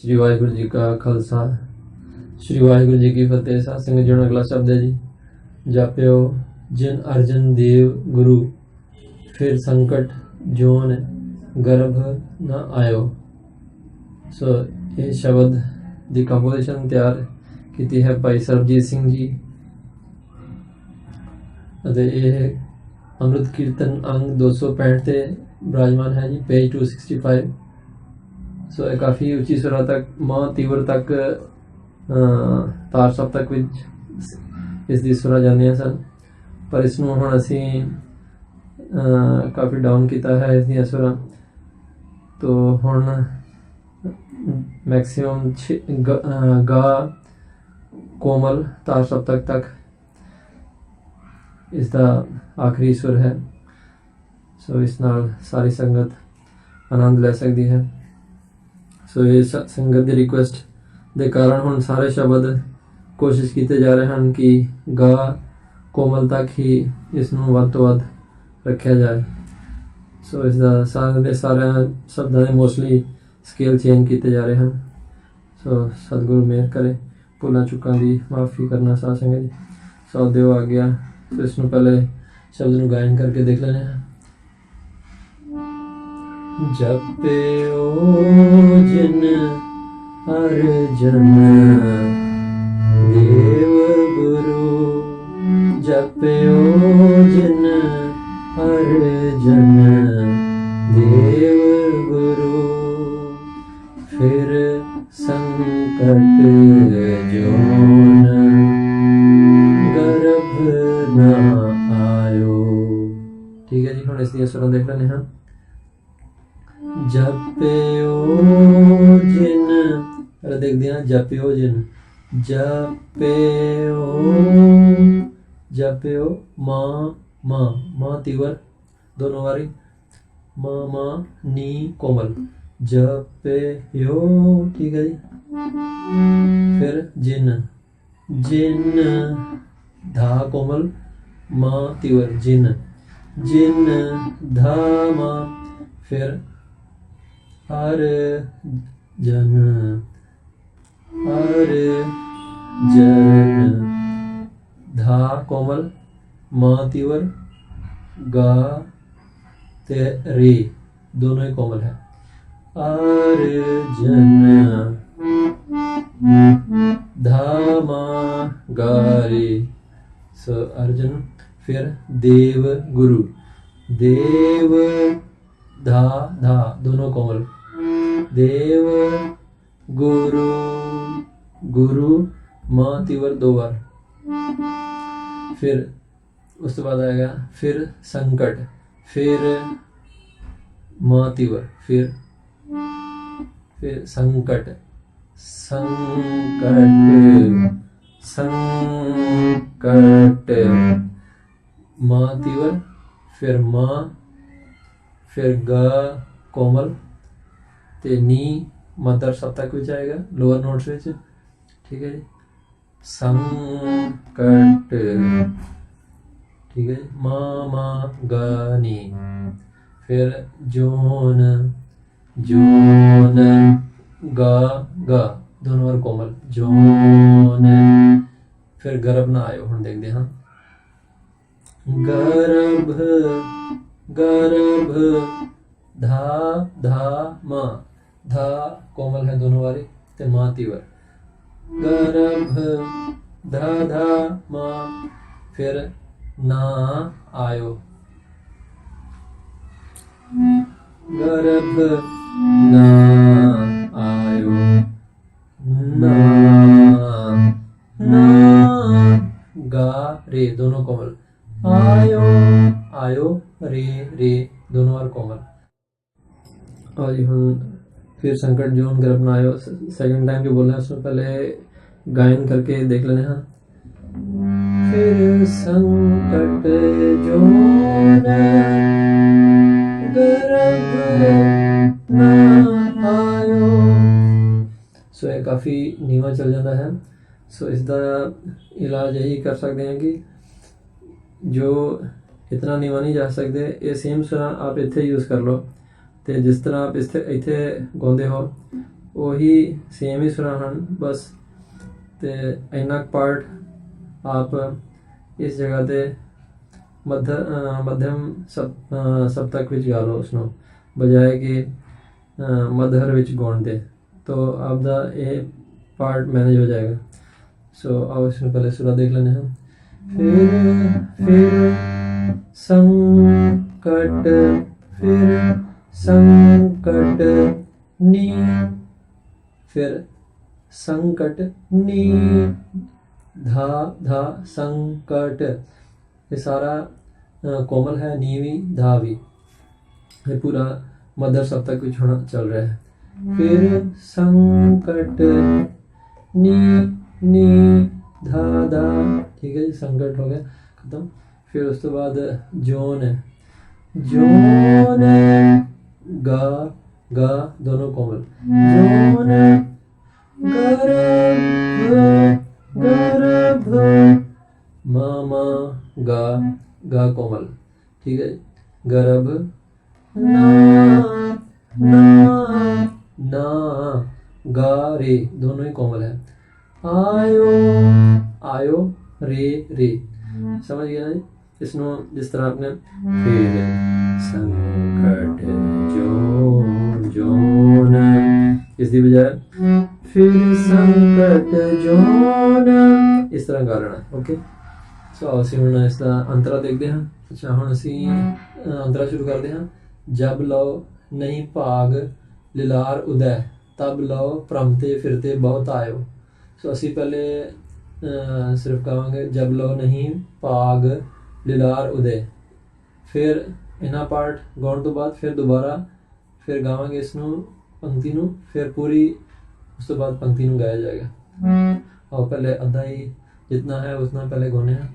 ਸ੍ਰੀ ਵਾਹਿਗੁਰੂ ਜੀ ਕਾ ਖਾਲਸਾ। ਸ੍ਰੀ ਵਾਹਿਗੁਰੂ ਜੀ ਕੀ ਫਤਿਹ, ਸਾਧ ਸੰਗਤ ਜੁੜਨ ਅਗਲਾ ਸ਼ਬਦ ਹੈ ਜੀ। ਜਾਪਿਓ, ਜਿਨ ਅਰਜਨ ਦੇਵ ਗੁਰੂ, ਫਿਰ ਸੰਕਟ ਜੋਨ ਗਰਭ ਨਾ ਆਇਓ। ਸੋ ਇਹ ਸ਼ਬਦ ਦੀ ਕੰਪੋਜੀਸ਼ਨ ਤਿਆਰ ਕੀਤੀ ਹੈ ਭਾਈ ਸਰਬਜੀਤ ਸਿੰਘ ਜੀ। ਅਤੇ ਇਹ ਅੰਮ੍ਰਿਤ ਕੀਰਤਨ ਅੰਗ 265 ਤੇ ਬਰਾਜਮਾਨ ਹੈ ਜੀ ਪੇਜ 265 ਸੋ ਇਹ ਕਾਫੀ ਉੱਚੀ ਸੁਰਾਂ ਤੱਕ ਮਾਂ ਤੀਵਰ ਤੱਕ ਅਹ, ਤਾਰ ਸਪਤਕ ਵਿੱਚ ਇਸ ਦੀ ਸੁਰਾਂ ਜਾਂਦੀਆਂ ਸਨ। ਪਰ ਇਸ ਨੂੰ ਹੁਣ ਅਸੀਂ ਕਾਫੀ ਡਾਊਨ ਕੀਤਾ ਹੈ ਇਸ ਦੀਆਂ ਸੁਰਾਂ। ਤੋਂ ਹੁਣ ਮੈਕਸਿਮਮ ਗਾ ਕੋਮਲ ਤਾਰ ਸਪਤਕ ਤੱਕ ਇਸ ਦਾ ਆਖਰੀ ਸੁਰ ਹੈ। ਸੋ ਇਸ ਨਾਲ ਸਾਰੀ ਸੰਗਤ ਆਨੰਦ ਲੈ ਸਕਦੀ ਹੈ। ਸੋ ਇਹ ਸ- ਸੰਗਤ ਦੀ ਰਿਕੁਐਸਟ ਦੇ ਕਾਰਨ ਹੁਣ ਸਾਰੇ ਸ਼ਬਦ ਕੋਸ਼ਿਸ਼ ਕੀਤੇ ਜਾ ਰਹੇ ਹਨ ਕਿ ਗਾ, ਕੋਮਲ ਤੱਕ ਹੀ ਇਸ ਨੂੰ ਵੱਧ ਤੋਂ ਵੱਧ ਰੱਖਿਆ ਜਾਏ। ਸੋ ਇਸ ਦਾ ਸਾਰੇ ਦੇ ਸਾਰਿਆਂ ਸ਼ਬਦਾਂ ਦੇ ਮੋਸਟਲੀ ਸਕੇਲ ਚੇਂਜ ਕੀਤੇ ਜਾ ਰਹੇ ਹਨ। ਸੋ ਸਤਿਗੁਰੂ ਮਿਹਰ ਕਰੇ। ਭੁੱਲਾਂ ਚੁੱਕਾਂ ਦੀ ਮਾਫੀ ਕਰਨਾ ਸਾਧ ਸੰਗਤ ਜੀ ਸੋ ਦਿਓ ਆ ਗਿਆ। ਇਸ ਨੂੰ ਪਹਿਲੇ ਸ਼ਬਦ ਨੂੰ ਗਾਇਨ ਕਰਕੇ ਦੇਖ ਲੈਣੇ ਹਾਂ। ਜਪਿਓ ਜਿਨ ਅਰਜਨ ਦੇਵ ਗੁਰੂ, ਜਪਿਓ ਜਿਨ ਅਰਜਨ ਦੇਵ ਗੁਰੂ, ਫਿਰ ਸੰਕਟ ਜੋਨ। ਗਰਭ ਨਾ ਆਇਓ। ਠੀਕ ਹੈ ਜੀ, ਹੁਣ ਇਸ ਦੀਆਂ ਸੁਰਾਂ ਦੇਖ ਲੈਣੇ ਹਾਂ। ਜਪਿਓ ਜਿਨ ਅਰੇ ਦੇਖਦੇ ਹਾਂ, ਜਪਿਓ ਜਿਨ। ਜਪਿਓ ਜਪਿਓ, ਮਾਂ ਮਾਂ। ਮਾਂ ਤਿਵਰ ਦੋਨੋਂ ਵਾਰੀ। ਮਾਂ ਮਾਂ, ਨੀ, ਕੋਮਲ। ਜਪਿਓ, ਠੀਕ ਹੈ ਜੀ। ਫਿਰ ਜਿਨ। ਜਿਨ, ਧਾ ਕੋਮਲ, ਮਾਂ ਤਿਵਰ ਜਿਨ। ਜਿਨ, ਧਾ, ਮਾਂ। ਫਿਰ ਹਰ ਜਨ ਹਰ ਜਨ ਧਾ ਕੋਮਲ ਮਾਂ ਤਿਵਰ ਗਾ ਤੇ ਰੇ ਦੋਨੋਂ ਹੀ ਕੋਮਲ ਹੈ ਹਰ ਜਨ ਧਾਮਾ ਗਾਰੇ ਸੋ ਅਰਜਨ ਫਿਰ ਦੇਵ ਗੁਰੂ ਦੇਵ ਧਾ ਧਾ ਦੋਨੋਂ ਕੋਮਲ ਦੇਵ ਗੁਰੂ ਗੁਰੂ ਮਾਂ ਤਿਵਰ ਦੋ ਵਾਰ। ਫਿਰ ਉਸ ਤੋਂ ਬਾਅਦ ਆਏਗਾ, ਫਿਰ ਸੰਕਟ, ਫਿਰ ਮਾਂ ਤਿਵਰ ਫਿਰ ਫਿਰ ਸੰਕਟ। ਸੰਕਟ ਸੰਕਟ ਮਾਂ ਫਿਰ ਮਾਂ, ਫਿਰ ਗਾ, ਕੋਮਲ। ਤੇ ਨੀ ਮਦਰ ਸਪਤਕ ਵਿੱਚ ਆਏਗਾ ਲੋਅਰ ਨੋਟਸ ਵਿੱਚ। ਠੀਕ ਹੈ ਜੀ? ਸੰਕਟ। ਠੀਕ ਹੈ ਜੀ? ਮਾ ਮਾ ਫਿਰ ਜੋਨ ਜੋਨ ਗਾ ਗਾ। ਦੋਨੋਂ ਵਾਰ ਕੋਮਲ। ਜੋਨ। ਫਿਰ ਗਰਭ ਨਾ ਆਇਓ, ਹੁਣ ਦੇਖਦੇ ਹਾਂ। ਗਰਭ ਗਰਭ, ਧਾ ਧਾ, ਮਾਂ। धा कोमल है दोनों वारी ते मां तीवर गर्भ ध ध मा फिर ना आयो गर्भ ना आयो ना ना गा रे दोनों कोमल आयो आयो रे रे दोनों और कोमल और फिर संकट जोन गर्भ ना आयो सेकंड टाइम जो बोलना है उसमें पहले गायन करके देख लेने हैं फिर संकट जोन गर्भ ना आयो ਸੋ ਇਹ ਕਾਫੀ ਨੀਵਾ ਚੱਲ ਜਾਂਦਾ ਹੈ ਸੋ ਇਸ ਦਾ ਇਲਾਜ ਇਹੀ ਕਰ ਸਕਦੇ ਹਾਂ ਕਿ ਜੋ ਇਤਨਾ ਨੀਵਾ ਨਹੀਂ ਜਾ ਸਕਦੇ ਇਹ ਸੇਮ ਸੁਰਾਂ ਆਪ ਇੱਥੇ ਯੂਜ਼ ਕਰ ਲਓ ਤੇ ਜਿਸ ਤਰ੍ਹਾਂ ਆਪ ਇੱਥੇ ਇੱਥੇ ਗਾਉਂਦੇ ਹੋ, ਉਹੀ ਸੇਮ ਹੀ ਸੁਰਾਂ ਹਨ, ਬਸ। ਤੇ ਇੰਨਾ ਪਾਰਟ ਆਪ ਇਸ ਜਗ੍ਹਾ ਤੇ ਮੱਧ, ਅਹ ਮੱਧਮ ਸਪਤਕ ਵਿੱਚ ਗਾ ਲਓ ਉਸ ਨੂੰ ਬਜਾਏ ਕਿ, ਅਹ ਵਿੱਚ ਗਾਉਣ ਦੇ। ਤੋ ਆਪ ਦਾ ਇਹ ਪਾਰਟ ਮੈਨੇਜ ਹੋ ਜਾਏਗਾ। ਸੋ ਆਓ ਇਸ ਨੂੰ ਪਹਿਲੇ ਸੁਰਾ ਦੇਖ ਲੈਂਦੇ ਹਾਂ। ਫਿਰ ਫਿਰ ਸੰਕਟ, ਫਿਰ ਸੰਕਟ ਨੀ ਫਿਰ ਸੰਕਟ ਨੀ ਧਾ ਧਾ ਸੰਕਟ ਇਹ ਸਾਰਾ ਅ, ਕੋਮਲ ਹੈ ਨੀ ਵੀ ਧਾ ਵੀ ਇਹ ਪੂਰਾ ਮਦਰ ਸਪਤਕ ਵਿੱਚ ਹੋਣਾ ਚੱਲ ਰਿਹਾ ਹੈ ਫਿਰ ਸੰਕਟ ਨੀ ਨੀ ਧਾ ਧਾ ਠੀਕ ਹੈ ਜੀ ਸੰਕਟ ਹੋ ਗਿਆ ਖਤਮ ਫਿਰ ਉਸ ਤੋਂ ਬਾਅਦ ਜੋਨ ਹੈ ਜੋਨ ਗਾ ਗਾ ਦੋਨੋਂ ਕੋਮਲ। ਜੋਨ ਗਰਭ ਗਰਭ। ਮਾਮਾ ਗਾ ਗਾ ਕੋਮਲ। ਠੀਕ ਹੈ ਗਰਭ। ਨਾ ਨਾ। ਨਾ ਗਾ ਰੇ ਦੋਨੋਂ ਹੀ ਕੋਮਲ ਜੀ ਇਸ ਨੂੰ ਜਿਸ ਤਰ੍ਹਾਂ ਆਪਣੇ ਫਿਰ ਸੰਕਟ ਜੋ ਜੋਨ ਇਸ ਦੀ ਬਜਾਏ ਫਿਰ ਸੰਕਟ ਜੋਨ ਇਸ ਤਰ੍ਹਾਂ ਗਾ ਲੈਣਾ ਓਕੇ ਸੋ ਅਸੀਂ ਹੁਣ ਇਸ ਦਾ ਅੰਤਰਾ ਦੇਖਦੇ ਹਾਂ। ਅੱਛਾ ਹੁਣ ਅਸੀਂ ਅੰਤਰਾ ਸ਼ੁਰੂ ਕਰਦੇ ਹਾਂ। ਜਬ ਲਓ ਨਹੀਂ ਭਾਗ ਲਿਲਾਰ ਉਦੈ। ਤਬ ਲਓ ਭ੍ਰਮਤੇ ਫਿਰਤੇ ਬਹੁਤ ਆਇਓ। ਸੋ ਅਸੀਂ ਪਹਿਲੇ ਸਿਰਫ ਕਹਾਂਗੇ ਜਬ ਲਓ ਨਹੀਂ ਭਾਗ ਲਿਲਾਰ ਉਦੈ ਫਿਰ ਇਹਨਾਂ ਪਾਰਟ ਗਾਉਣ ਤੋਂ ਬਾਅਦ ਫਿਰ ਦੁਬਾਰਾ ਫਿਰ ਗਾਵਾਂਗੇ ਇਸ ਨੂੰ ਪੰਕਤੀ ਨੂੰ ਫਿਰ ਪੂਰੀ ਉਸ ਤੋਂ ਬਾਅਦ ਪੰਕਤੀ ਨੂੰ ਗਾਇਆ ਜਾਏਗਾ और पहले अद्धा ही जितना है उतना पहले गोने हैं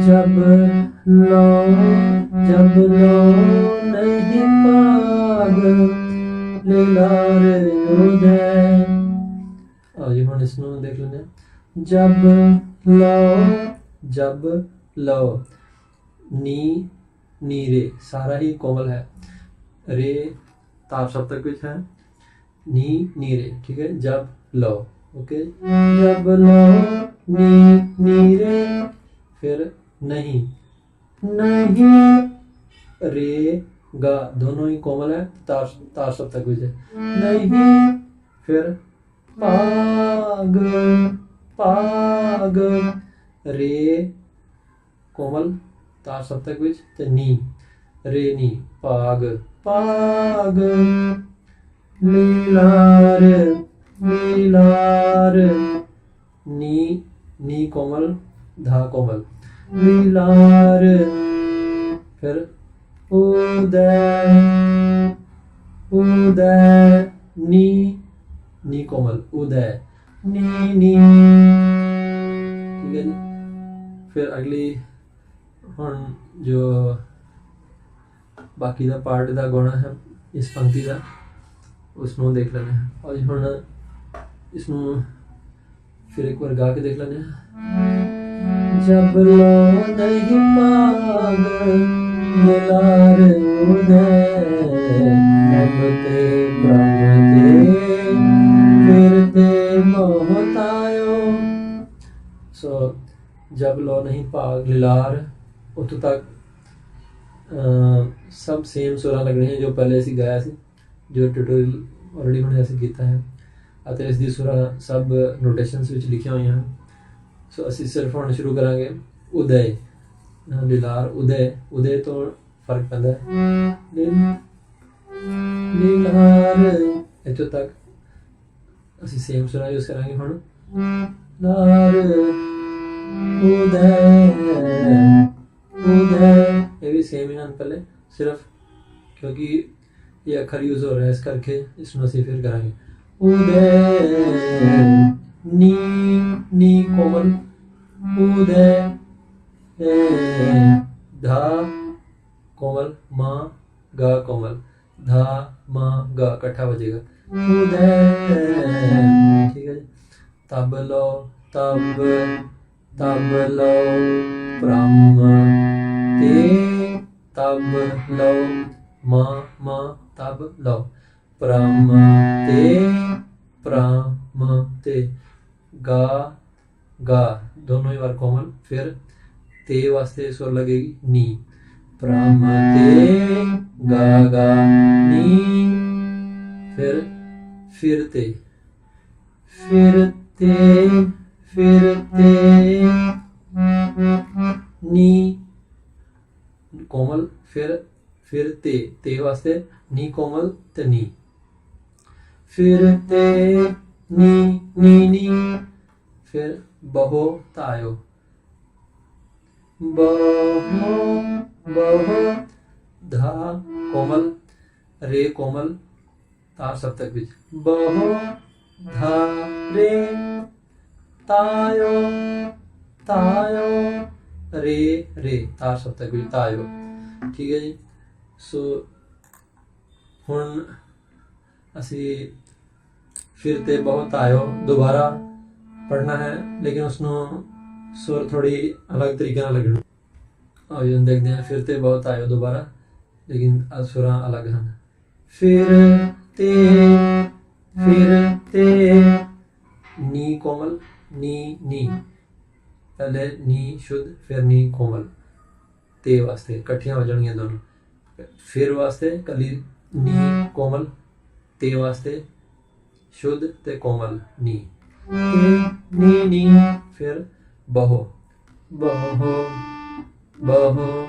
जब लो जब लो नहीं पाग लीलार उदय और जी ਹੁਣ ਇਸ ਨੂੰ ਦੇਖ ਲੈਂਦੇ ਹਾਂ ਜਬ ल नी नी रे सारा ही कोमल है रे ताप सप्तक कुछ है नी नी रे ठीक है जब लो ओके जब लो नी नी रे फिर नहीं नहीं रे गा दोनों ही कोमल है तार तार सप्तक कुछ है नहीं फिर पाग पाग रे ਕੋਮਲ ਤਾਰ ਸਪਤਕ ਵਿੱਚ ਤੇ ਨੀ। ਰੇ ਨੀ ਪਾਗ ਪਾਗ ਲੀਲਾਰ ਲੀਲਾਰ ਨੀ ਨੀ ਕੋਮਲ ਧਾ ਕੋਮਲ। ਲੀਲਾਰ ਫਿਰ? ਉਦੈ ਉਦੈ ਨੀ ਨੀ ਕੋਮਲ ਉਦੈ ਨੀ ਨੀ। ਠੀਕ ਹੈ ਫਿਰ ਅਗਲੀ ਹੁਣ ਜੋ ਬਾਕੀ ਦਾ ਪਾਰਟ ਦਾ ਗਾਣਾ ਹੈ, ਇਸ ਪੰਕਤੀ ਦਾ ਉਸ ਨੂੰ ਦੇਖ ਲੈਂਦੇ ਹਾਂ। ਔਰ ਹੁਣ ਇਸ ਨੂੰ ਫਿਰ ਇੱਕ ਵਾਰ ਗਾ ਕੇ ਦੇਖ ਲੈਂਦੇ ਹਾਂ। ਜਬ ਲੋ ਨਹੀਂ ਪਾਗ ਮਿਲਾਰ ਉਦੈ ਤਬ ਤੇ ਬ੍ਰਹਮ ਤੇ, ਫਿਰ ਤੇ ਮੋਹਤ ਸੋ ਜਬ ਲੋ ਨਹੀਂ ਭਾਗ ਲਿਲਾਰ ਉੱਥੋਂ ਤੱਕ ਸਭ ਸੇਮ ਸੁਰਾਂ ਲੱਗ ਰਹੀਆਂ ਜੋ ਪਹਿਲੇ ਅਸੀਂ ਗਾਇਆ ਸੀ, ਜੋ ਟਿਊਟੋਰੀਅਲ ਆਲਰੇਡੀ ਹੁਣ ਅਸੀਂ ਕੀਤਾ ਹੈ। ਅਤੇ ਇਸ ਦੀ ਸੁਰਾਂ ਸਭ ਨੋਟੇਸ਼ਨਸ ਵਿੱਚ ਲਿਖੀਆਂ ਹੋਈਆਂ ਹਨ। ਸੋ ਅਸੀਂ ਸਿਰਫ ਹੁਣ ਸ਼ੁਰੂ ਕਰਾਂਗੇ, ਉਦੈ ਲਿਲਾਰ, ਉਦੈ ਉਦੈ ਤੋਂ ਫ਼ਰਕ ਪੈਂਦਾ ਹੈ। ਲਿਲਾਰ, ਇੱਥੋਂ ਤੱਕ। ਅਸੀਂ ਸੇਮ ਸੁਰਾਂ ਯੂਜ਼ ਕਰਾਂਗੇ ਹੁਣ। ਲਾਰ ਉਦੈ ਉਦੈ ਇਹ ਵੀ ਸੇਮ ਹੀ ਹਨ ਪਹਿਲੇ ਸਿਰਫ ਕਿਉਂਕਿ ਇਹ ਅੱਖਰ ਯੂਜ਼ ਹੋ ਰਿਹਾ ਹੈ ਇਸ ਕਰਕੇ ਇਸ ਨੂੰ ਅਸੀਂ ਫਿਰ ਕਰਾਂਗੇ ਉਦੈ ਨੀ ਨੀ ਕੋਮਲ ਉਦੈ ਏ, ਧਾ ਕੋਮਲ ਮਾ ਗਾ ਕੋਮਲ ਧਾ ਮਾ ਗਾ ਇਕੱਠਾ ਹੋ ਜਾਏਗਾ ਉਦੈ ਠੀਕ ਹੈ ਬ੍ਰਹਮ ਤੇ ਤਬ ਲੋ ਮਾ ਮਾ ਤਬ ਲੋ ਪ੍ਰਮ ਤੇ ਪ੍ਰਮ ਤੇ ਗਾ ਗਾ। ਦੋਨੋਂ ਹੀ ਵਾਰ ਕੋਮਲ, ਫਿਰ ਤੇ ਵਾਸਤੇ ਸੁਰ ਲੱਗੇਗੀ ਨੀ। ਪ੍ਰਮ ਤੇ ਗਾ ਗਾ, ਨੀ। ਫਿਰ ਫਿਰ ਤੇ। ਫਿਰ ਤੇ ਫਿਰ ਤੇ। ਨੀ। ਕੋਮਲ, ਫਿਰ ਫਿਰ ਤੇ ਤੇ ਵਾਸਤੇ ਨੀ ਕੋਮਲ ਤੇ ਨੀ। ਫਿਰ ਤੇ ਨੀ ਨੀ ਨੀ। ਫਿਰ ਬਹੋ ਤਾਇਓ। ਬਹੁ ਬਹੁ ਧਾ ਕੋਮਲ, ਰੇ ਕੋਮਲ, ਤਾਰ ਸਪਤਕ ਵਿੱਚ। ਬਹੋ ਧਾ ਰੇ ਤਾਇਓ। ਤਾਇਓ ਰੇ ਰੇ। ਤਾਰ ਸਪਤਕ ਵਿੱਚ ਤਾਇਓ। ਠੀਕ ਹੈ ਜੀ। ਸੋ ਹੁਣ ਅਸੀਂ ਫਿਰ ਤੇ ਬਹੁਤ ਆਇਓ ਦੁਬਾਰਾ ਪੜਨਾ ਹੈ, ਲੇਕਿਨ ਉਸ ਨੂੰ ਸੁਰ ਥੋੜੀ ਅਲੱਗ ਤਰੀਕੇ ਨਾਲ ਲੱਗਣੀ। ਆਓ ਜੀ ਦੇਖਦੇ ਹਾਂ, ਫਿਰ ਤੇ ਬਹੁਤ ਆਇਓ ਦੁਬਾਰਾ, ਲੇਕਿਨ ਅ- ਸੁਰਾਂ ਅਲੱਗ ਹਨ। ਫਿਰ ਤੇ ਫਿਰ ਤੇ, ਨੀ ਕੋਮਲ, ਨੀ ਨੀ। ਪਹਿਲੇ ਨੀ ਸ਼ੁੱਧ, ਫਿਰ ਨੀ ਕੋਮਲ। ਤੇ ਵਾਸਤੇ ਇਕੱਠੀਆਂ ਹੋ ਜਾਣਗੀਆਂ ਦੋਨੋਂ। ਫਿਰ ਵਾਸਤੇ ਕੱਲੀ ਨੀ ਕੋਮਲ, ਤੇ ਵਾਸਤੇ ਸ਼ੁੱਧ ਤੇ ਕੋਮਲ ਨੀ। ਤੇ ਨੀ ਨੀ, ਫਿਰ ਬਹੁ। ਬਹੁ ਬਹੁ।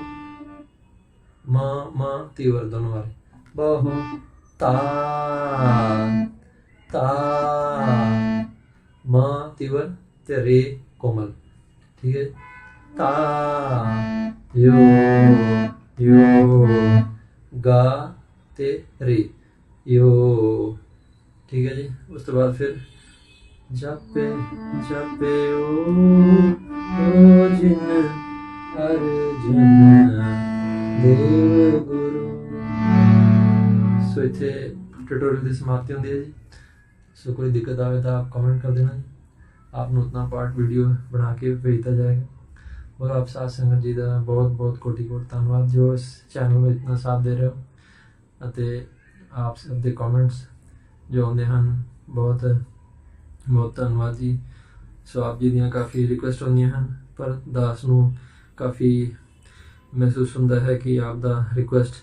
ਮਾ ਮਾ, ਤੀਵਰ ਦੋਨੋਂ ਵਾਲੇ। ਬਹੁ, ਤਾ ਤਾ। ਮਾ, ਤੀਵਰ ਤੇ ਰੇ ਕੋਮਲ। ਠੀਕ ਹੈ ਤਾ, ਯੋ ਯੋ, ਗਾ ਤੇ ਰੇ। ਯੋ, ਠੀਕ ਹੈ ਜੀ। ਉਸ ਤੋਂ ਬਾਅਦ ਫਿਰ ਜਪੇ ਜਪੇ ਓ ਓ ਜਿਨ ਅਰਜਨ ਦੇਵ ਗੁਰੂ। ਸੋ ਇੱਥੇ ਟਿਊਟੋਰੀਅਲ ਦੀ ਸਮਾਪਤੀ ਹੁੰਦੀ ਹੈ ਜੀ। ਸੋ ਕੋਈ ਦਿੱਕਤ ਆਵੇ ਤਾਂ ਆਪ ਕਮੈਂਟ ਕਰ ਦੇਣਾ ਜੀ। ਆਪ ਨੂੰ ਉਤਨਾ ਪਾਰਟ ਵੀਡੀਓ ਬਣਾ ਕੇ ਭੇਜਤਾ ਜਾਏਗਾ। ਔਰ ਆਪ ਸਾਥ ਸੰਗਤ ਜੀ ਦਾ ਬਹੁਤ ਬਹੁਤ ਕੋਟੀ ਕੋਟ ਧੰਨਵਾਦ। ਜੋ ਇਸ ਚੈਨਲ ਨੂੰ ਇਤਨਾ ਸਾਥ ਦੇ ਰਹੇ ਹੋ ਅਤੇ ਆਪ ਸਭ ਦੇ ਕਮੈਂਟਸ ਜੋ ਆਉਂਦੇ ਹਨ, ਬਹੁਤ ਬਹੁਤ ਧੰਨਵਾਦ ਜੀ। ਸੋ ਆਪ ਜੀ ਦੀਆਂ ਕਾਫੀ ਰਿਕੁਐਸਟ ਹੁੰਦੀਆਂ ਹਨ, ਪਰ ਦਾਸ ਨੂੰ ਕਾਫੀ ਮਹਿਸੂਸ ਹੁੰਦਾ ਹੈ ਕਿ ਆਪ ਦਾ ਰਿਕੁਐਸਟ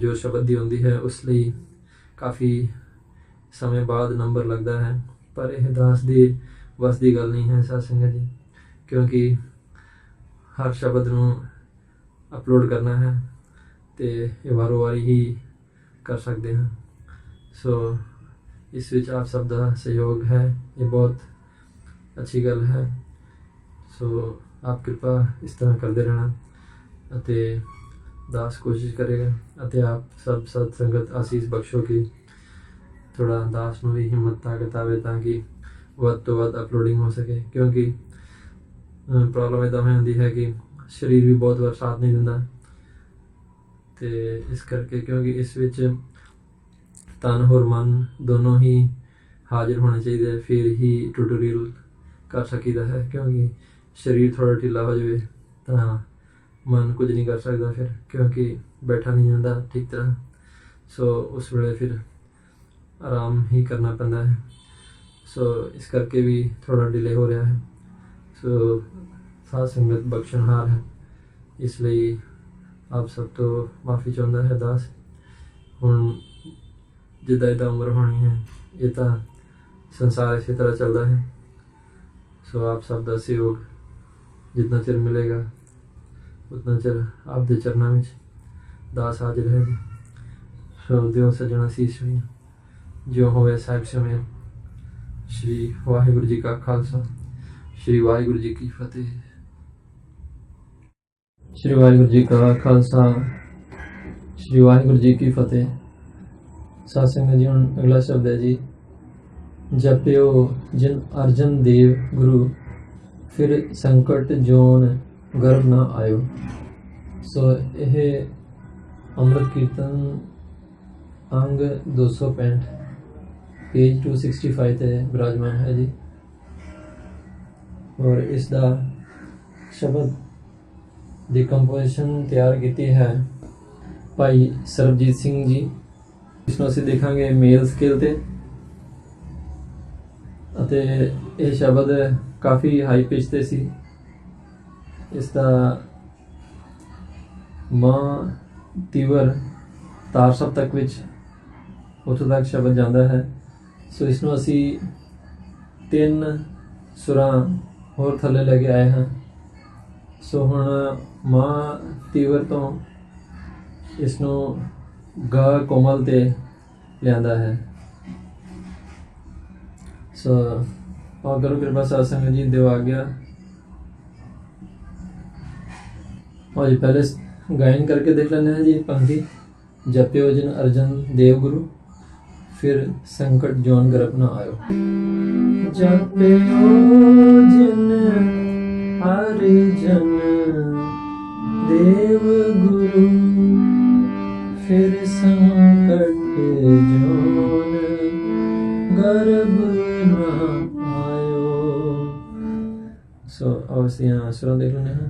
ਜੋ ਸ਼ਬਦ ਦੀ ਹੁੰਦੀ ਹੈ, ਉਸ ਲਈ ਕਾਫੀ ਸਮੇਂ ਬਾਅਦ ਨੰਬਰ ਲੱਗਦਾ ਹੈ। ਪਰ ਇਹ ਦਾਸ ਦੀ, ਵਸ ਦੀ ਗੱਲ ਨਹੀਂ ਹੈ ਸਾਧ ਸੰਗਤ ਜੀ, ਕਿਉਂਕਿ ਹਰ ਸ਼ਬਦ ਨੂੰ ਅਪਲੋਡ ਕਰਨਾ ਹੈ ਤੇ ਇਹ ਵਾਰੋ ਵਾਰੀ ਹੀ ਕਰ ਸਕਦੇ ਹਾਂ। ਸੋ ਇਸ ਵਿੱਚ ਆਪ ਸਭ ਦਾ ਸਹਿਯੋਗ ਹੈ, ਇਹ ਬਹੁਤ ਅੱਛੀ ਗੱਲ ਹੈ। ਸੋ ਆਪ ਕਿਰਪਾ ਇਸ ਤਰ੍ਹਾਂ ਕਰਦੇ ਰਹਿਣਾ ਅਤੇ ਦਾਸ ਕੋਸ਼ਿਸ਼ ਕਰੇਗਾ ਅਤੇ ਆਪ ਸਭ ਸਤ ਸੰਗਤ ਆਸੀਸ ਬਖਸ਼ੋ ਕਿ ਥੋੜਾ ਦਾਸ ਨੂੰ ਵੀ ਹਿੰਮਤ ਤਾਕਤ ਆਵੇ ਤਾਂ ਕਿ ਵੱਧ ਤੋਂ ਵੱਧ ਅਪਲੋਡਿੰਗ ਹੋ ਸਕੇ। ਕਿਉਂਕਿ ਪ੍ਰੋਬਲਮ ਇਦਾਂ ਹੋ ਜਾਂਦੀ ਹੈ ਕਿ ਸਰੀਰ ਵੀ ਬਹੁਤ ਵਾਰ ਸਾਥ ਨਹੀਂ ਦਿੰਦਾ। ਤੇ ਇਸ ਕਰਕੇ ਕਿਉਂਕਿ ਇਸ ਵਿੱਚ ਤਨ, ਹੋਰ ਮਨ ਦੋਨੋਂ ਹੀ ਹਾਜ਼ਰ ਹੋਣੇ ਚਾਹੀਦੇ ਹੈ ਫਿਰ ਹੀ ਟਿਊਟੋਰੀਅਲ ਕਰ ਸਕੀਦਾ ਹੈ। ਕਿਉਂਕਿ ਸਰੀਰ ਥੋੜਾ ਢਿੱਲਾ ਹੋ ਜਾਵੇ ਤਾਂ ਮਨ ਕੁਝ ਨਹੀਂ ਕਰ ਸਕਦਾ ਫਿਰ। ਕਿਉਂਕਿ ਬੈਠਾ ਨਹੀਂ ਜਾਂਦਾ ਠੀਕ ਤਰ੍ਹਾਂ। ਸੋ ਉਸ ਵੇਲੇ ਫਿਰ ਆਰਾਮ ਹੀ ਕਰਨਾ ਪੈਂਦਾ ਹੈ। ਸੋ ਇਸ ਕਰਕੇ ਵੀ ਥੋੜਾ ਡਿਲੇ ਹੋ ਰਿਹਾ ਹੈ। ਸੋ ਸਾਧ ਸੰਗਤ ਬਖਸ਼ਣਹਾਰ ਹੈ। ਇਸ ਲਈ ਆਪ ਸਭ ਤੋਂ ਮਾਫੀ ਚਾਹੁੰਦਾ ਹੈ ਦਾਸ। ਹੁਣ ਜਿੱਦਾਂ ਜਿੱਦਾਂ ਉਮਰ ਹੋਣੀ ਹੈ, ਇਹ ਤਾਂ ਸੰਸਾਰ ਇਸੇ ਤਰ੍ਹਾਂ ਚੱਲਦਾ ਹੈ। ਸੋ ਆਪ ਸਭ ਦਾ ਸਹਿਯੋਗ ਜਿੰਨਾ ਚਿਰ ਮਿਲੇਗਾ, ਉਤਨਾ ਚਿਰ ਆਪ ਦੇ ਚਰਨਾਂ ਵਿੱਚ ਦਾਸ ਹਾਜ਼ਰ ਹੈ ਜੀ। ਸੋ ਦਿਓ ਸਜਣਾ ਸੀਸ ਵੀ। ਜੋ ਹੋਵੇ ਸਾਹਿਬ ਸਮੇਂ। ਸ਼੍ਰੀ ਵਾਹਿਗੁਰੂ ਜੀ ਕਾ ਖਾਲਸਾ, ਸ਼੍ਰੀ ਵਾਹਿਗੁਰੂ ਜੀ ਕੀ ਫਤਿਹ। ਸ਼੍ਰੀ ਵਾਹਿਗੁਰੂ ਜੀ ਕਾ ਖਾਲਸਾ, ਸ਼੍ਰੀ ਵਾਹਿਗੁਰੂ ਜੀ ਕੀ ਫਤਿਹ। ਸਾਧ ਜੀ, ਹੁਣ ਅਗਲਾ ਸ਼ਬਦ ਹੈ ਜੀ, ਜਪਿਓ ਜਿਨ ਅਰਜਨ ਦੇਵ ਗੁਰੂ, ਫਿਰ ਸੰਕਟ ਜੋਨ ਗਰਭ ਨਾ ਆਇਓ। ਸੋ ਇਹ ਅੰਮ੍ਰਿਤ ਕੀਰਤਨ ਅੰਗ 265 ਪੇਜ 265 ਤੇ ਵਿਰਾਜਮਾਨ ਹੈ ਜੀ। ਔਰ ਇਸ ਦਾ ਸ਼ਬਦ ਦੀ ਕੰਪੋਜੀਸ਼ਨ ਤਿਆਰ ਕੀਤੀ ਹੈ ਭਾਈ ਸਰਬਜੀਤ ਸਿੰਘ ਜੀ। ਇਸ ਨੂੰ ਅਸੀਂ ਦੇਖਾਂਗੇ ਮੇਲ ਸਕੇਲ ਤੇ। ਅਤੇ ਇਹ ਸ਼ਬਦ ਕਾਫੀ ਹਾਈ ਪਿਚ ਤੇ ਸੀ। ਇਸ ਦਾ ਮਾਂ ਤੀਵਰ ਤਾਰ ਸਭ ਤੱਕ ਵਿੱਚ ਉੱਥੋਂ ਤੱਕ ਸ਼ਬਦ ਜਾਂਦਾ ਹੈ। ਸੋ ਇਸ ਨੂੰ ਅਸੀਂ ਤਿੰਨ ਸੁਰਾਂ ਹੋਰ ਥੱਲੇ ਲੈ ਕੇ ਆਏ ਹਾਂ। ਸੋ ਹੁਣ ਮਾ ਤੀਵਰ ਤੋਂ ਇਸ ਨੂੰ ਗਾ ਕੋਮਲ ਤੇ ਲਿਆਂਦਾ ਹੈ। ਸੋ ਪਾਕ ਗੁਰੂ ਕਿਰਪਾ ਸਾਧ ਸੰਗਤ ਜੀ ਦੇਵ ਆ ਗਿਆ ਔਰ ਪਹਿਲੇ ਗਾਇਨ ਕਰਕੇ ਦੇਖ ਲੈਂਦੇ ਹਾਂ ਜੀ ਪੰਕਤੀ ਜਪਿਓ ਜਨ ਅਰਜਨ ਦੇਵ ਗੁਰੂ। फिर संकट जोन गर्भ न आयो। जप्यो जिन देव गुरु फिर संकट जोन गर्भ न आयो। सो अवश्य यहाँ सुर देख लेना है।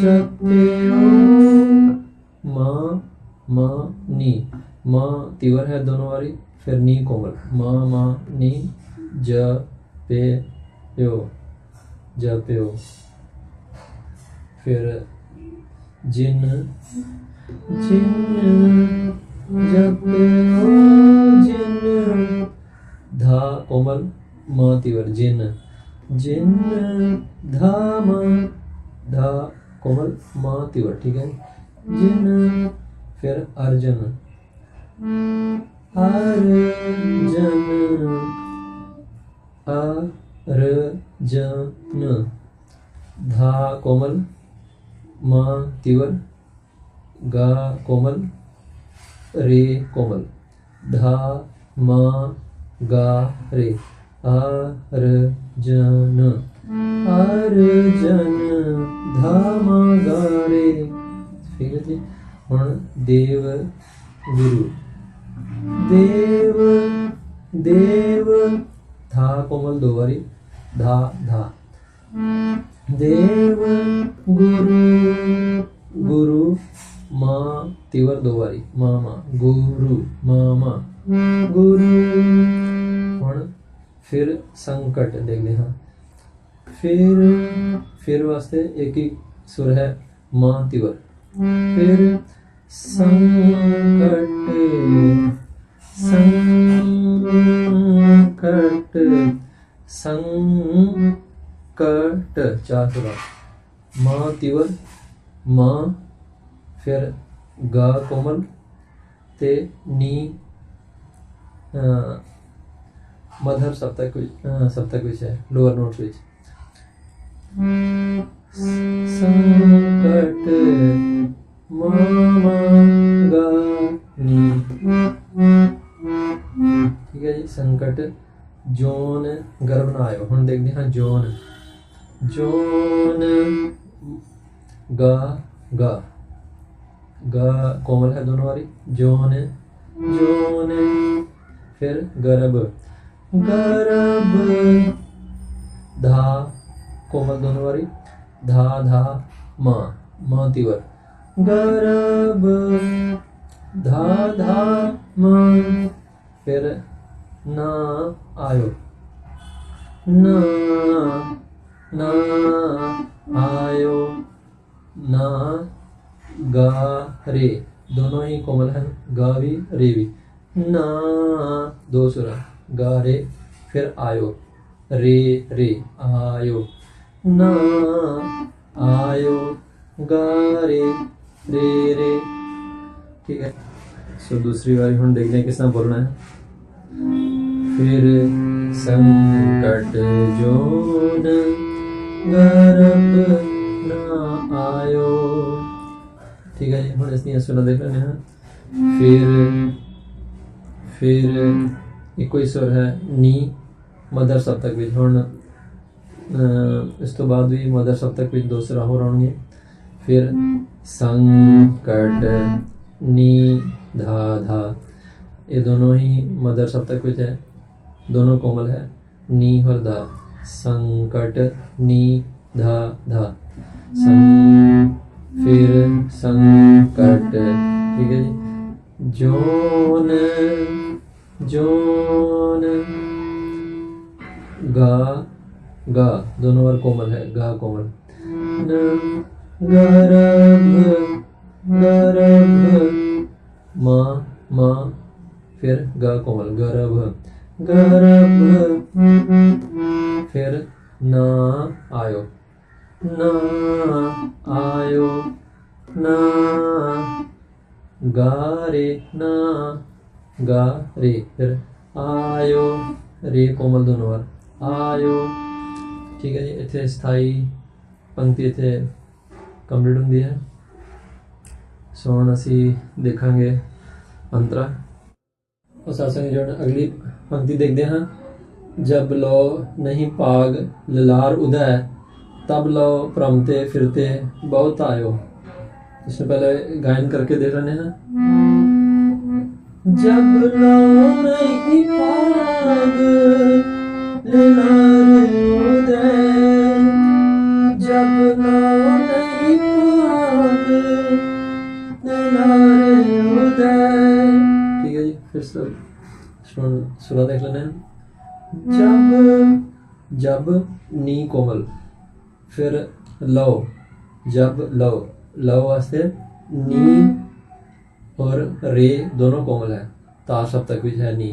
जप्यो माँ माँ नी। माँ, तीवर है दोनों वाली फिर नी, कोमल। माँ माँ, नी, ज, पे प्यो ज प्यो फिर जिन। जिन जिन। धा, कोमल, माँ, तीवर। जिन। जिन धाम धा, कोमल, माँ, तीवर। ठीक है? जिन, फिर अर्जन। ਅਰਜਨ ਅਰਜਨ ਧਾ ਕੋਮਲ ਮਾ ਤਿਵਰ ਗਾ ਕੋਮਲ ਰੇ ਕੋਮਲ ਧਾ ਮਾ ਗਾ ਰੇ ਅਰਜਨ ਅਰਜਨ ਧਾਮਾ ਗਾ ਰੇ ਠੀਕ ਹੈ ਜੀ ਹੁਣ ਦੇਵ ਗੁਰੂ ਦੇਵ ਦੇਵ, ਧਾ ਕੋਮਲ ਦੋ ਵਾਰੀ, ਧਾ ਧਾ। ਦੇਵ, ਗੁਰੂ ਗੁਰੂ, ਮਾਂ, ਤਿਵਰ ਦੋ ਵਾਰੀ, ਮਾਂ ਮਾਂ। ਗੁਰੂ, ਮਾਂ ਹੁਣ ਫਿਰ ਸੰਕਟ ਦੇਖਦੇ ਹਾਂ। ਫਿਰ ਫਿਰ ਵਾਸਤੇ ਇੱਕ ਹੀ ਸੁਰ ਹੈ, ਮਾਂ, ਤਿਵਰ। ਫਿਰ ਸੰਕਟ ਸੰਕਟ ਸੰਕਟ ਚਾਤੁਰਾ ਮਾਂ ਤਿਵਰ, ਮਾਂ ਫਿਰ ਗਾ ਕੋਮਲ ਤੇ ਨੀ ਮਧਰ ਸਪਤਕ ਸਪਤਕ ਵਿੱਚ ਹੈ ਲੋਅਰ ਨੋਟ ਵਿੱਚ। ਸੰਕਟ ਮਾਮਾ ਗਾ, ਨੀ। ਠੀਕ ਹੈ ਜੀ ਸੰਕਟ ਜੋਨ ਗਰਭ ਨਾ ਆਇਓ ਹੁਣ ਦੇਖਦੇ ਹਾਂ ਜੋਨ ਜੋਨ ਗਾ ਗਾ ਗਾ ਕੋਮਲ ਹੈ ਦੋਨੋਂ ਵਾਰੀ ਜੋਨ ਜੋਨ ਫਿਰ ਗਰਭ ਗਰਭ धा कोमल दोनों वारी धा धा माँ माँ तिवर गर्भ धा धा माँ फिर ना आयो। ना ना आयो। ना गा रे। दोनों ही कोमल हैं। गा भी, रे भी। ना, दो सुरा गा रे, फिर आयो। रे रे, आयो। ना आयो। गा रे रे रे। ठीक है। सो दूसरी बारी हम देखते हैं तरह बोलना है। ਫਿਰ ਸੰਕਟ ਜੋੜ ਗਰਬ ਨਾ ਆਇਓ। ਠੀਕ ਹੈ ਜੀ, ਹੁਣ ਇਸ ਦੀਆਂ ਸੁਰਾਂ ਦੇਖ ਲੈਣੇ ਹਾਂ। ਫਿਰ ਫਿਰ ਇੱਕੋ ਹੀ ਸੁਰ ਹੈ, ਨੀ ਮਦਰ ਸਪਤਕ ਵਿੱਚ। ਹੁਣ ਇਸ ਤੋਂ ਬਾਅਦ ਵੀ ਮਦਰ ਸਪਤਕ ਵਿੱਚ ਦੋ ਸੁਰਾਂ ਹੋਰ ਆਉਣਗੇ ਫਿਰ ਸੰਕਟ, ਨੀ, ਧਾ ਧਾ। ਇਹ ਦੋਨੋਂ ਹੀ ਮਦਰ ਸਪਤਕ ਵਿੱਚ ਹੈ। दोनों कोमल है नी और धा संकट नी धा धा सं फिर संकट ठीक है जी जोन जोन गा गा दोनों बार कोमल है गा कोमल गर्भ गर्भ माँ माँ फिर ग कोमल गर्भ ਗਰਬ ਫਿਰ ਨਾ ਆਇਓ। ਨਾ ਆਇਓ। ਨਾ ਗਾਰੇ ਨਾ ਗਾਰੇ। ਫਿਰ ਆਇਓ। ਰੇ ਕੋਮਲ ਦੋਨੋਂ ਵਾਰ। ਆਇਓ। ਠੀਕ ਹੈ ਜੀ, ਇੱਥੇ ਸਥਾਈ ਪੰਕਤੀ ਇੱਥੇ ਕੰਪਲੀਟ ਹੁੰਦੀ ਹੈ। ਸੋ ਹੁਣ ਅਸੀਂ ਦੇਖਾਂਗੇ ਅੰਤਰਾ। ਪ੍ਰਸ਼ਾਸਨ ਜਣ ਅਗਲੀ ਪੰਕਤੀ ਦੇਖਦੇ ਹਾਂ। ਜਬ ਲੋ ਨਹੀਂ ਪਾਗ ਲਲਾਰ ਉਦੈ, ਤਬ ਲੋ ਪ੍ਰਮਤੇ ਫਿਰਤੇ ਬਹੁਤ ਆਇਓ ਇਸ ਤੋਂ ਪਹਿਲੇ ਗਾਇਨ ਕਰਕੇ ਦੇਖ ਰਹੇ ਹਾਂ। ਜਬ ਲੋ ਨਹੀਂ ਪਾਗ ਲਲਾਰ ਉਦੈ जी सुन सुना देख लेना जब जब नी कोमल। फिर लव जब लव लो वास्ते नी और रे दोनों कोमल है। ता सब तक भी है नी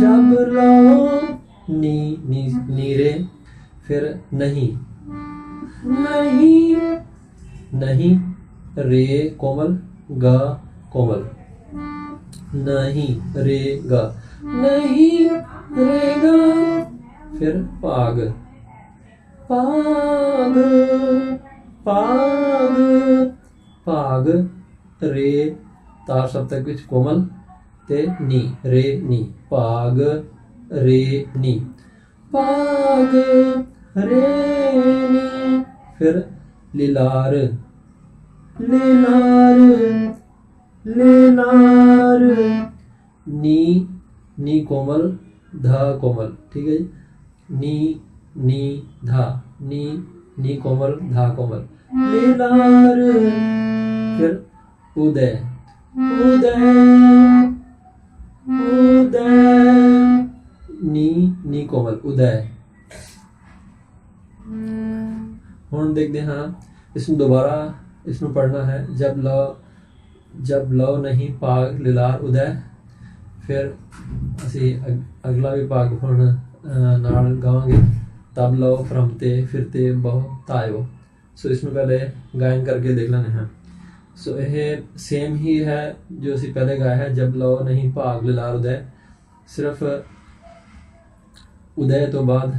जब लो नी नी नी रे। फिर नहीं। नहीं नहीं रे कोमल गा कोमल। ਨਹੀਂ ਰੇਗਾ ਨਹੀਂ ਰੇਗਾ ਫਿਰ ਭਾਗ। ਪਾਗ ਪਾਗ ਭਾਗ। ਰੇ ਤਾਰ ਸ਼ਬਦਕ ਵਿੱਚ ਕੋਮਲ ਤੇ ਨੀ। ਰੇ, ਨੀ। ਭਾਗ। ਰੇ, ਨੀ। ਪਾਗ ਰੇ, ਨੀ। ਫਿਰ ਲਿਲਾਰ। ਲਿਲਾਰ। ਲੀਲਾਰ ਨੀ ਨੀ ਕੋਮਲ ਧਾ ਕੋਮਲ ਠੀਕ ਹੈ ਜੀ ਨੀ ਨੀ ਧਾ ਨੀ ਨੀ ਕੋਮਲ ਧਾ ਕੋਮਲ लीलार फिर उदय उदय उदय नी नी कोमल उदय ਹੁਣ ਦੇਖਦੇ ਹਾਂ ਇਸ ਨੂੰ ਦੁਬਾਰਾ ਇਸ ਨੂੰ ਪੜ੍ਹਨਾ ਹੈ ਜਬ ਲਵ ਜਬ ਲਵ ਨਹੀਂ ਭਾਗ ਲਿਲਾਰ ਉਦੈ ਫਿਰ ਅਸੀਂ ਅਗ- ਅਗਲਾ ਵੀ ਭਾਗ ਹੁਣ ਅਹ, ਨਾਲ ਗਾਵਾਂਗੇ ਤਬ ਲਵ ਫਰਮਤੇ ਫਿਰਤੇ ਬਹੁ ਤਾਇਓ ਸੋ ਇਸ ਨੂੰ ਪਹਿਲੇ ਗਾਇਨ ਕਰਕੇ ਦੇਖ ਲੈਣੇ ਹਾਂ ਸੋ ਇਹ ਸੇਮ ਹੀ ਹੈ ਜੋ ਅਸੀਂ ਪਹਿਲੇ ਗਾਇਆ ਹੈ ਜਬ ਲੋ ਨਹੀਂ ਭਾਗ ਲਿਲਾਰ ਉਦੈ ਸਿਰਫ ਉਦੈ ਤੋਂ ਬਾਅਦ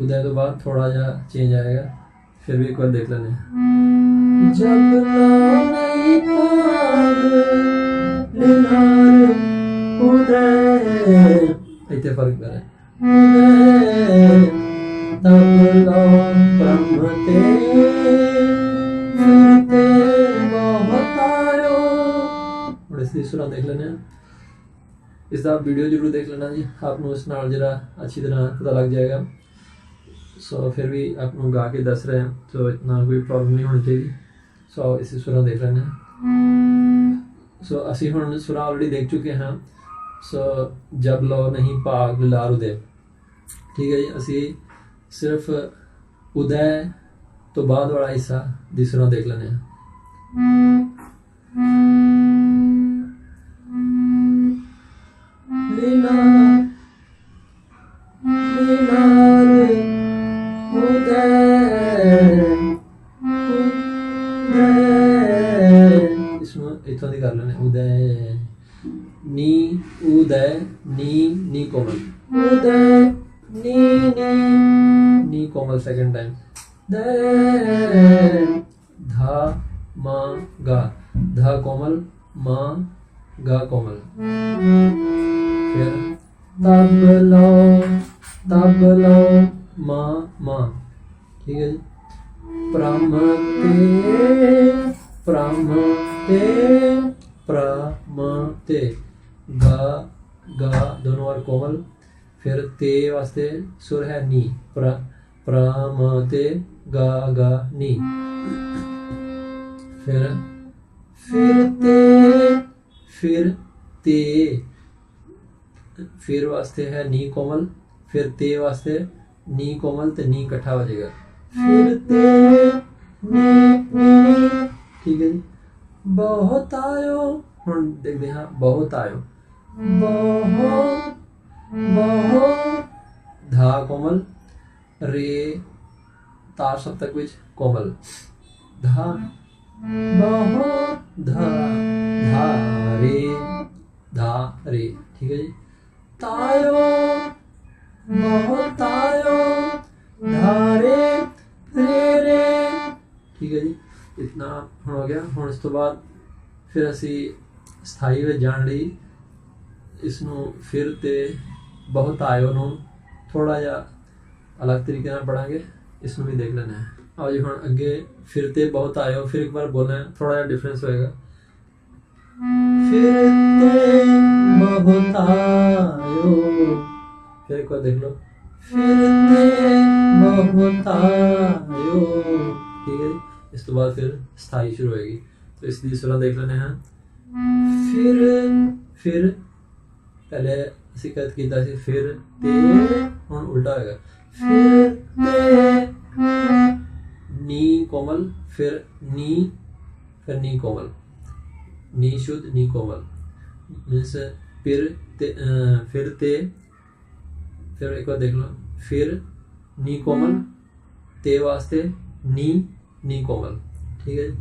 ਉਦੈ ਤੋਂ ਬਾਅਦ ਥੋੜਾ ਜਿਹਾ ਚੇਂਜ ਆਏਗਾ ਫਿਰ ਵੀ ਇੱਕ ਵਾਰ ਦੇਖ ਲੈਣੇ ਹਾਂ ਜਬ ਲੋ ਨਹੀਂ ਭਾਗ ਲਿਲਾਰ ਹੁਣ ਇਸ ਦੀ ਦੇਖ ਲੈਂਦੇ ਹਾਂ ਇਸ ਦਾ ਵੀਡੀਓ ਜ਼ਰੂਰ ਦੇਖ ਲੈਣਾ ਜੀ ਆਪ ਨੂੰ ਇਸ ਨਾਲ ਜਿਹੜਾ ਅੱਛੀ ਤਰ੍ਹਾਂ ਪਤਾ ਲੱਗ ਜਾਏਗਾ ਸੋ ਫਿਰ ਵੀ ਆਪ ਨੂੰ ਗਾ ਕੇ ਦੱਸ ਰਹੇ ਹਾਂ ਸੋ ਇਤਨਾ ਕੋਈ ਪ੍ਰੋਬਲਮ ਨਹੀਂ ਹੋਣੀ ਚਾਹੀਦੀ। ਸੋ ਇਸ ਦੀ ਸੁਰਾਂ ਦੇਖ ਲੈਂਦੇ ਹਾਂ ਸੋ ਅਸੀਂ ਹੁਣ ਸੁਰਾਂ ਆਲਰੇਡੀ ਦੇਖ ਚੁੱਕੇ ਹਾਂ। ਸੋ ਜਬ ਲੋ ਨਹੀਂ ਭਾਗ ਲਾਰ ਉਦੇ ਠੀਕ ਹੈ ਜੀ ਅਸੀਂ ਸਿਰਫ ਉਦੈ ਤੋਂ ਬਾਅਦ ਵਾਲਾ ਹਿੱਸਾ ਦੀ ਸੁਰਾਂ ਦੇਖ ਲੈਂਦੇ ਹਾਂ। ਇਥੋਂ ਦੀ ਕਰ ਲੈਣੇ ਉਦੈ ਨੀ ਉਦੈ ਨੀ ਨੀ ਕੋਮਲ ਉਦੈ ਨੀ ਨੀ ਨੀ ਕੋਮਲ ਸੈਕਿੰਡ ਟਾਈਮ ਦੇ ਧਾ ਮਾ ਗਾ ਧਾ ਕੋਮਲ ਮਾ ਗਾ ਕੋਮਲ ਫਿਰ ਤਬ ਲੋ ਤਬ ਲੋ ਮਾ ਮਾ ਠੀਕ ਹੈ ਜੀ ਪ੍ਰਮ ਤੇ ਪ੍ਰਮ ਤੇ ਪ੍ਰਮ ਤੇ ਗਾ ਗਾ, ਦੋਨੋਂ ਵਾਰ ਕੋਮਲ। ਫਿਰ ਤੇ ਵਾਸਤੇ ਸੁਰ ਹੈ ਨੀ। ਪ੍ਰ ਪ੍ਰਮ ਤੇ ਗਾ ਗਾ ਫਿਰ ਤੇ, ਫਿਰ ਫਿਰ ਵਾਸਤੇ ਹੈ ਨੀ ਕੋਮਲ। ਫਿਰ ਤੇ ਵਾਸਤੇ ਨੀ ਕੋਮਲ ਤੇ ਨੀ ਇਕੱਠਾ ਹੋ ਜਾਏਗਾ ਫਿਰ ਤੇ ਨੀ ਨੀ ਠੀਕ ਹੈ ਜੀ? ਬਹੁਤ ਆਇਓ ਹੁਣ ਦੇਖਦੇ ਹਾਂ ਬਹੁਤ ਆਇਓ ਬਹੁਤ ਬਹੁਤ ਧਾ ਕੋਮਲ ਰੇ ਤਾਰ ਸਪਤਕ ਵਿੱਚ ਕੋਮਲ ਧਾ ਬਹੁਤ ਧਾ ਧਾ ਰੇ ਧਾ ਰੇ ਠੀਕ ਹੈ ਜੀ ਤਾਇਓ ਬਹੁਤ ਤਾਇਓ ਧਾਰੇ ਰੇ ਰੇ ਠੀਕ ਹੈ ਜੀ ਇਤਨਾ ਹੁਣ ਹੋ ਗਿਆ। ਹੁਣ ਇਸ ਤੋਂ ਬਾਅਦ ਫਿਰ ਅਸੀਂ ਸਥਾਈ ਵਿੱਚ ਜਾਣ ਲਈ ਇਸ ਨੂੰ ਫਿਰ ਤੇ ਬਹੁਤ ਆਇਓ ਨੂੰ ਥੋੜਾ ਜਿਹਾ ਅਲੱਗ ਤਰੀਕੇ ਨਾਲ ਪੜਾਂਗੇ ਇਸ ਨੂੰ ਵੀ ਦੇਖ ਲੈਣਾ ਹੈ। ਆਓ ਜੀ, ਹੁਣ ਅੱਗੇ ਫਿਰ ਤੇ ਬਹੁਤ ਆਇਓ। ਫਿਰ ਇੱਕ ਵਾਰ ਬੋਲਣਾ ਥੋੜਾ ਜਿਹਾ ਡਿਫਰੈਂਸ ਹੋਏਗਾ। ਫਿਰ ਤੇ ਬਹੁਤ ਆਇਓ। ਫਿਰ ਇੱਕ ਵਾਰ ਦੇਖ ਲਓ। ਫਿਰ ਤੇ ਬਹੁਤ ਆਇਓ। ਠੀਕ ਹੈ ਜੀ। ਇਸ ਤੋਂ ਬਾਅਦ ਫਿਰ ਸਥਾਈ ਸ਼ੁਰੂ ਹੋਏਗੀ। तो ਇਸ ਦੀ ਸੁਰਾਂ ਦੇਖ ਲੈਣੇ ਹਾਂ। ਫਿਰ ਫਿਰ ਪਹਿਲੇ ਅਸੀਂ ਕਦ ਕੀਤਾ ਸੀ? ਫਿਰ ਤੇ ਹੁਣ ਉਲਟਾ ਹੋਏਗਾ। ਫਿਰ ਤੇ ਨੀ ਕੋਮਲ, ਫਿਰ ਨੀ ਫਿਰ ਨੀ ਕੋਮਲ। ਨੀ ਸ਼ੁੱਧ, ਨੀ ਕੋਮਲ। ਮੀਨਸ ਫਿਰ ਤੇ ਫਿਰ ਤੇ, ਫਿਰ ਇੱਕ ਵਾਰ ਦੇਖ ਲਓ। ਫਿਰ ਨੀ ਕੋਮਲ, ਤੇ ਵਾਸਤੇ ਨੀ ਨੀ ਕੋਮਲ ਠੀਕ ਹੈ ਜੀ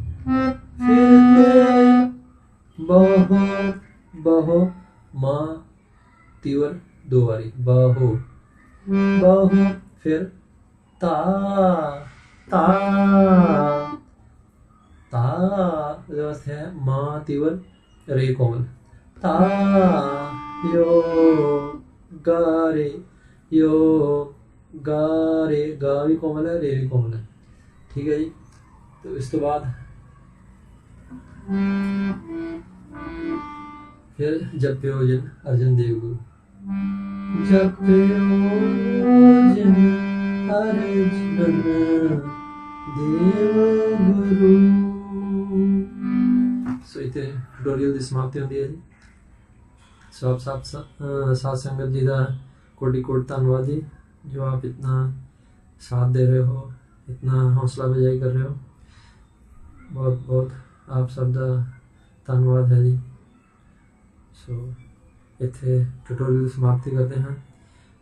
ਫਿਰ ਤੇ ਬਹੁ ਬਹੁ ਮਾਂ ਤਿਵਰ ਦੋ ਵਾਰੀ ਬਹੁ ਬਹੁ ਫਿਰ ਤਾ ਤਾ ਤਾ ਉਹਦੇ ਵਾਸਤੇ ਹੈ ਮਾਂ ਤਿਵਰ ਰੇ ਕੋਮਲ ਤਾ ਯੋ ਗਾਰੇ ਯੋ ਗਾਰੇ ਗਾ ਵੀ ਕੋਮਲ ਹੈ ਰੇ ਵੀ ਕੋਮਲ ਹੈ ਠੀਕ ਹੈ ਜੀ तो ਇਸ ਤੋਂ ਬਾਅਦ ਫਿਰ ਜਪਿਓ ਜਨ ਅਰਜਨ ਦੇਵ ਗੁਰੂ ਜਪਿਓ ਜਨ ਅਰਜਨ ਦੇਵ ਗੁਰੂ ਸੋ ਇਤੇ ਟਿਊਟੋਰੀਅਲ ਦੀ ਸਮਾਪਤੀ ਹੁੰਦੀ ਹੈ ਜੀ ਸੋ ਆਪ ਸਭ ਸ- ਸਾਧ ਸੰਗਤ ਜੀ ਦਾ ਕੋਟੀ ਕੋਟ ਧੰਨਵਾਦ ਜੀ ਜੋ ਆਪ ਇਤਨਾ ਸਾਥ ਦੇ ਰਹੇ ਹੋ ਇਤਨਾ ਹੌਸਲਾ ਅਫਜ਼ਾਈ ਕਰ ਰਹੇ ਹੋ ਬਹੁਤ ਬਹੁਤ ਆਪ ਸਭ ਦਾ ਧੰਨਵਾਦ ਹੈ ਜੀ। ਸੋ ਇੱਥੇ ਟਿਊਟੋਰੀਅਲ ਸਮਾਪਤੀ ਕਰਦੇ ਹਾਂ।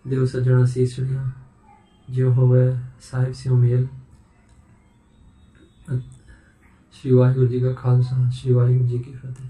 ਦਿਓ ਸੱਜਣਾ ਸੀਸੜੀਆਂ ਜਿਉ ਹੋਵੇ ਸਾਹਿਬ ਸਿਉ ਮੇਲ। ਸ਼੍ਰੀ ਵਾਹਿਗੁਰੂ ਜੀ ਕਾ ਖਾਲਸਾ, ਸ਼੍ਰੀ ਵਾਹਿਗੁਰੂ ਜੀ ਕੀ ਫਤਿਹ।